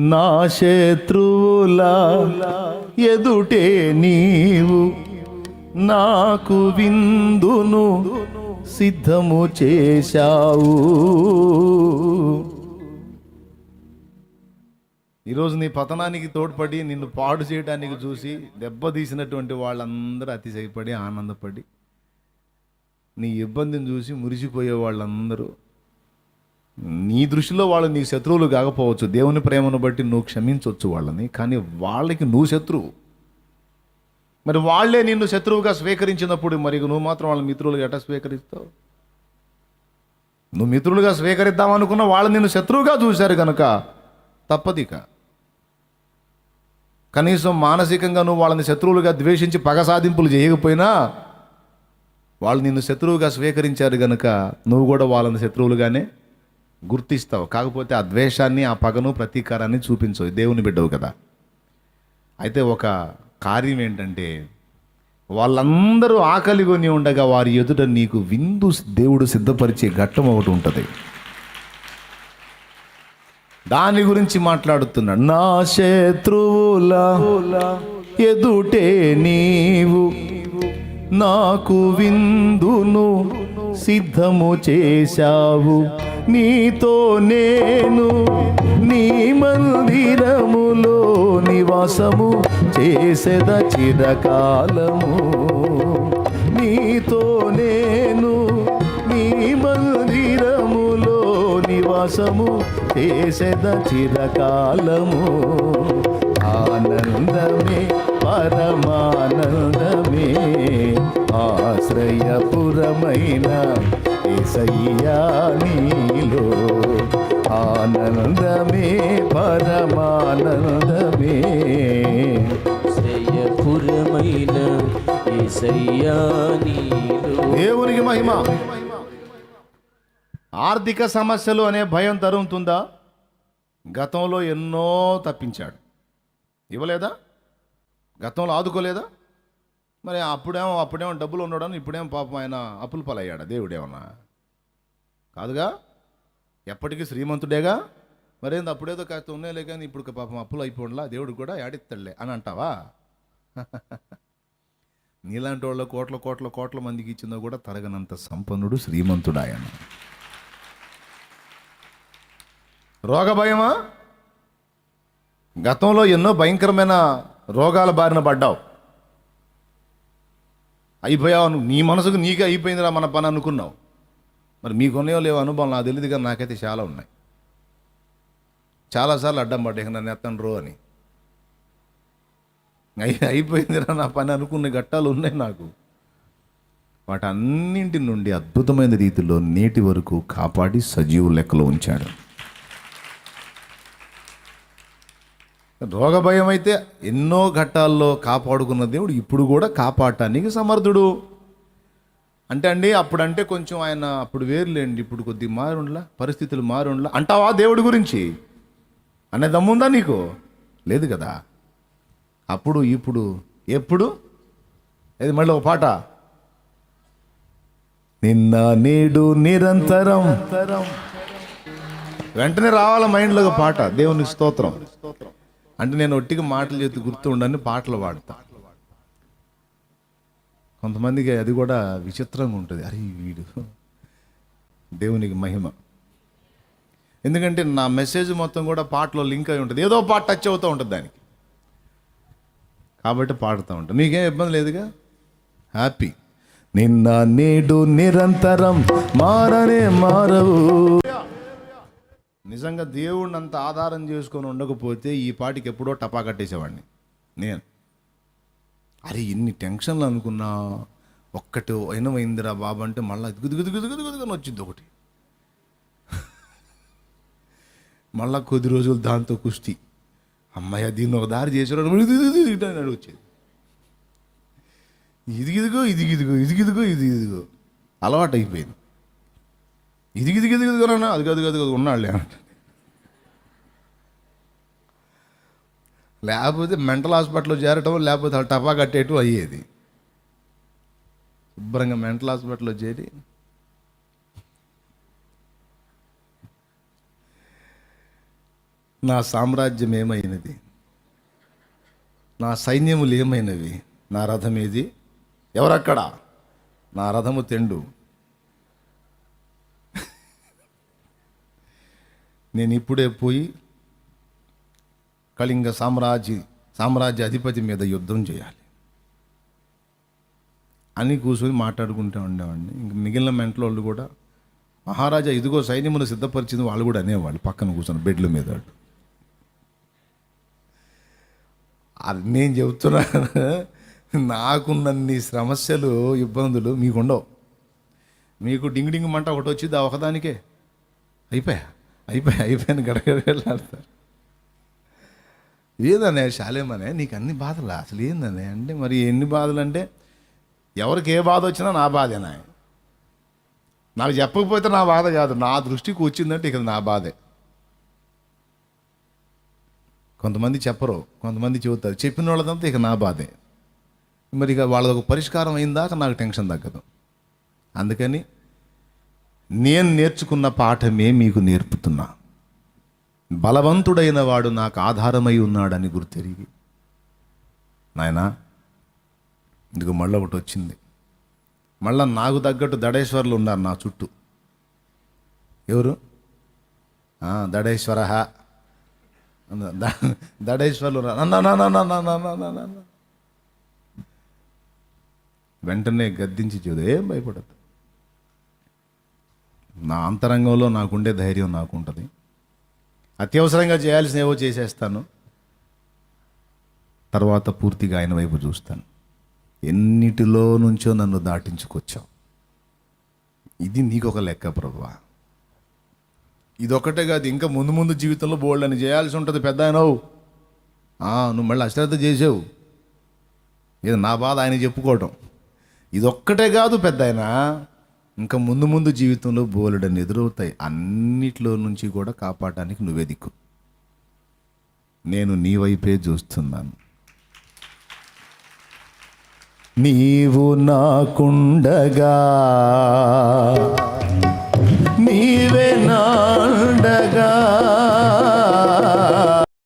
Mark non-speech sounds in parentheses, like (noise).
నా శత్రువుల ఎదుటే నీవు నాకు విందును సిద్ధము చేశావు. ఈరోజు నీ పతనానికి తోడ్పడి నిన్ను పాడు చేయడానికి చూసి దెబ్బతీసినటువంటి వాళ్ళందరూ అతిశయపడి ఆనందపడి నీ ఇబ్బందిని చూసి మురిసిపోయే వాళ్ళందరూ నీ దృష్టిలో వాళ్ళు నీ శత్రువులు కాకపోవచ్చు. దేవుని ప్రేమను బట్టి నువ్వు క్షమించవచ్చు వాళ్ళని. కానీ వాళ్ళకి నువ్వు శత్రువు. మరి వాళ్ళే నిన్ను శత్రువుగా స్వీకరించినప్పుడు మరి నువ్వు మాత్రం వాళ్ళ మిత్రులుగా ఎట్లా స్వీకరిస్తావు? నువ్వు మిత్రులుగా స్వీకరిద్దామనుకున్న వాళ్ళు నిన్ను శత్రువుగా చూశారు కనుక తప్పదిక. కనీసం మానసికంగా నువ్వు వాళ్ళని శత్రువులుగా ద్వేషించి పగ సాధింపులు చేయకపోయినా వాళ్ళు నిన్ను శత్రువుగా స్వీకరించారు గనుక నువ్వు కూడా వాళ్ళని శత్రువులుగానే గుర్తిస్తావు. కాకపోతే ఆ ద్వేషాన్ని ఆ పగను ప్రతీకారాన్ని చూపించవు. దేవుని బిడ్డవు కదా. అయితే ఒక కార్యం ఏంటంటే వాళ్ళందరూ ఆకలి కొని ఉండగా వారి ఎదుట నీకు విందు దేవుడు సిద్ధపరిచే ఘట్టం ఒకటి ఉంటుంది. దాని గురించి మాట్లాడుతున్నాడు నా శత్రువుల ఎదుటే నీవు నాకు విందును సిద్ధము చేశావు. నీతో నేను నీ మందిరములో నివాసము చేసేద చిరకాలము. నీతో నేను నీ మందిరములో నివాసము చేసేద చిరకాలము. ఆనందమే పరమానందమే. ఆశ్రయపురమైన ఏసయ్యా నీలో. ఆనందమే పరమానందమే. శ్రేయపురమైన ఏసయ్యా నీలో. దేవునికి మహిమ? ఆర్థిక సమస్యలు అనే భయం తరుముతుందా? గతంలో ఎన్నో తప్పించాడు. ఇవ్వలేదా? గతంలో ఆదుకోలేదా? మరి అప్పుడేమో అప్పుడేమో డబ్బులు ఉండడం ఇప్పుడేమో పాపం ఆయన అప్పుల పాలయ్యాడా. దేవుడేమన్నా? కాదుగా? ఎప్పటికీ శ్రీమంతుడేగా? మరేంది అప్పుడేదో కాస్త ఉన్నాయిలే కానీ ఇప్పుడు పాపం అప్పులు అయిపోండిలా దేవుడు కూడా యాడిత్తలే అని అంటావా? (laughs) నీలాంటి వాళ్ళ కోట్ల కోట్ల కోట్ల మందికి ఇచ్చిందో కూడా తరగనంత సంపన్నుడు శ్రీమంతుడు ఆయన రోగ భయమా? గతంలో ఎన్నో భయంకరమైన రోగాల బారిన పడ్డావు. అయిపోయావు నీ మనసుకు నీకే అయిపోయిందిరా మన పని అనుకున్నావు. మరి మీకున్నాయో లేవో అనుభవం నాకు తెలియదు కానీ నాకైతే చాలా ఉన్నాయి. చాలాసార్లు అడ్డం పడ్డా నన్ను ఎత్తండ్రు అని. అయి అయిపోయిందిరా నా పని అనుకున్న ఘట్టాలు ఉన్నాయి నాకు. వాటన్నింటి నుండి అద్భుతమైన రీతిలో నేటి వరకు కాపాడి సజీవు లెక్కలో ఉంచాడు. రోగ భయం అయితే ఎన్నో ఘట్టాల్లో కాపాడుకున్న దేవుడు ఇప్పుడు కూడా కాపాడటానికి సమర్థుడు. అంటే అండి అప్పుడంటే కొంచెం ఆయన అప్పుడు వేరులేండి ఇప్పుడు కొద్ది మారుండ్లా పరిస్థితులు మారుండ్లా. అంటావా దేవుడి గురించి? అనే దమ్ముందా నీకు? లేదు కదా. అప్పుడు ఇప్పుడు ఎప్పుడు? ఇది మళ్ళీ ఒక పాట? నిన్న నేడు నిరంతరం. వెంటనే రావాల మైండ్లో పాట? దేవునికి స్తోత్రం. అంటే నేను ఒట్టిగా మాటలు చేతి గుర్తు ఉండని పాటలు పాడతా. కొంతమందికి అది కూడా విచిత్రంగా ఉంటుంది. అరే వీడు దేవునికి మహిమ. ఎందుకంటే నా మెసేజ్ మొత్తం కూడా పాటలో లింక్ అయి ఉంటుంది. ఏదో పాట టచ్ అవుతూ ఉంటుంది దానికి. కాబట్టి పాడుతూ ఉంటాను నీకేం ఇబ్బంది లేదుగా? హ్యాపీ. నిన్న నేడు నిరంతరం మారనే మారవు. నిజంగా దేవుడిని అంత ఆధారం చేసుకొని ఉండకపోతే ఈ పాటికి ఎప్పుడో టపా కట్టేసేవాడిని. నేను. అరే ఇన్ని టెన్షన్లు అనుకున్నా ఒక్కటి అయినమైందిరా బాబు అంటే మళ్ళీ గుదుగుదుగుదుగుదుగుదని వచ్చింది ఒకటి. మళ్ళా కొద్ది రోజులు దాంతో కుస్తీ. అమ్మాయి దీన్ని ఒక దారి చేసాడు అని వచ్చేది ఇదిగిదిగో ఇదిగిదిగో ఇదిగిదిగో ఇది ఇదిగో అలవాటు అయిపోయింది ఇదిగిదిగిదిగో అన్నా అది అది కాదు కాదు ఉన్నాళ్ళే లేకపోతే మెంటల్ హాస్పిటల్లో చేరటం లేకపోతే వాళ్ళు టపా కట్టేయటం అయ్యేది. శుభ్రంగా మెంటల్ హాస్పిటల్లో చేరి. నా సామ్రాజ్యం ఏమైనది? నా సైన్యములు ఏమైనవి? నా రథం ఏది? ఎవరక్కడ? నా రథము తెండు. నేను ఇప్పుడే పోయి కళింగ సామ్రాజ్య సామ్రాజ్య అధిపతి మీద యుద్ధం చేయాలి. అని కూర్చొని మాట్లాడుకుంటూ ఉండేవాడిని. ఇంక మిగిలిన మెంటల వాళ్ళు కూడా మహారాజా ఇదిగో సైన్యమును సిద్ధపరిచింది వాళ్ళు కూడా అనేవాళ్ళు పక్కన కూర్చొని బెడ్ల మీద అది నేను చెబుతున్నా నాకున్నన్ని సమస్యలు ఇబ్బందులు మీకుండవు. మీకు డింగ్ డింగ్ మంట ఒకటి వచ్చింది ఆ ఒకదానికే. అయిపోయా? అయిపోయా అయిపోయాను గడగడలాడతారు ఏదనే శాలేమనే నీకు అన్ని బాధలు? అసలు ఏందనే అంటే మరి ఎన్ని బాధలు అంటే ఎవరికి ఏ బాధ వచ్చినా నా బాధేనా నాకు చెప్పకపోతే నా బాధ కాదు. నా దృష్టికి వచ్చిందంటే ఇక నా బాధే. కొంతమంది చెప్పరు కొంతమంది చెబుతారు. చెప్పిన వాళ్ళదంతా ఇక నా బాధే. మరి ఇక వాళ్ళది ఒక పరిష్కారం అయిందాక నాకు టెన్షన్ తగ్గదు. అందుకని నేను నేర్చుకున్న పాఠమే మీకు నేర్పుతున్నా. బలవంతుడైన వాడు నాకు ఆధారమై ఉన్నాడని గుర్తెరిగి. నాయనా ఇందుకు మళ్ళీ ఒకటి వచ్చింది. మళ్ళా నాకు తగ్గట్టు దడేశ్వర్లు ఉన్నారు నా చుట్టూ. ఎవరు? దడేశ్వర దడేశ్వర్లు వెంటనే గద్దించి చూడు ఏం భయపడద్దు. నా అంతరంగంలో నాకుండే ధైర్యం నాకు ఉంటుంది అత్యవసరంగా చేయాల్సిన ఏవో చేసేస్తాను. తర్వాత పూర్తిగా ఆయన వైపు చూస్తాను. ఎన్నిటిలో నుంచో నన్ను దాటించుకొచ్చావు. ఇది నీకు ఒక లెక్క ప్రభువా ఇదొకటే కాదు ఇంకా ముందు ముందు జీవితంలో బోల్డ్ అని చేయాల్సి ఉంటుంది పెద్ద ఆయనవు నువ్వు మళ్ళీ అశ్రద్ధ చేసావు. ఇది నా బాధ ఆయన చెప్పుకోవటం. ఇదొక్కటే కాదు పెద్ద ఆయన. ఇంకా ముందు ముందు జీవితంలో బోలెడని ఎదురవుతాయి. అన్నిట్లో నుంచి కూడా కాపాడడానికి నువ్వే దిక్కు. నేను నీ వైపే చూస్తున్నాను. నీవు నాకుండగా నీవే నాండగా.